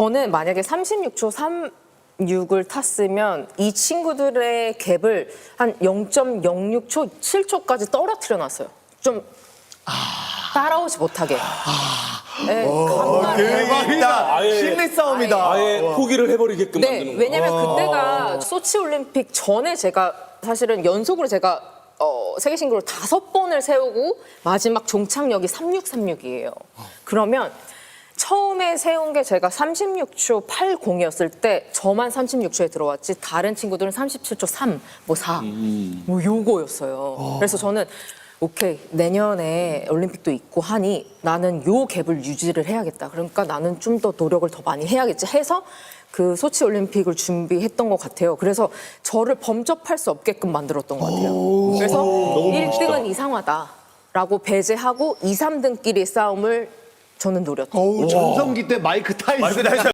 저는 만약에 36초 36을 탔으면 이 친구들의 갭을 한 0.06초, 7초까지 떨어뜨려 놨어요. 좀 따라오지 못하게. 네, 간만에. 대박이다. 아예- 심리 싸움이다. 아예 포기를 해버리게끔 네, 만드는 거. 왜냐면 그때가 소치 올림픽 전에 제가 사실은 연속으로 제가 어, 세계 신기록을 다섯 번을 세우고 마지막 종착역이 3636이에요. 그러면 처음에 세운 게 제가 36초 80이었을 때 저만 36초에 들어왔지 다른 친구들은 37초 3, 뭐 4, 뭐 요거였어요. 그래서 저는 오케이 내년에 올림픽도 있고 하니 나는 요 갭을 유지를 해야겠다. 그러니까 나는 좀 더 노력을 더 많이 해야겠지 해서 그 소치 올림픽을 준비했던 것 같아요. 그래서 저를 범접할 수 없게끔 만들었던 것 같아요. 그래서 1등은 이상하다라고 배제하고 2, 3등끼리 싸움을 저는 노렸죠. 어우, 전성기 때 마이크 타이슨. 마이크 타이슨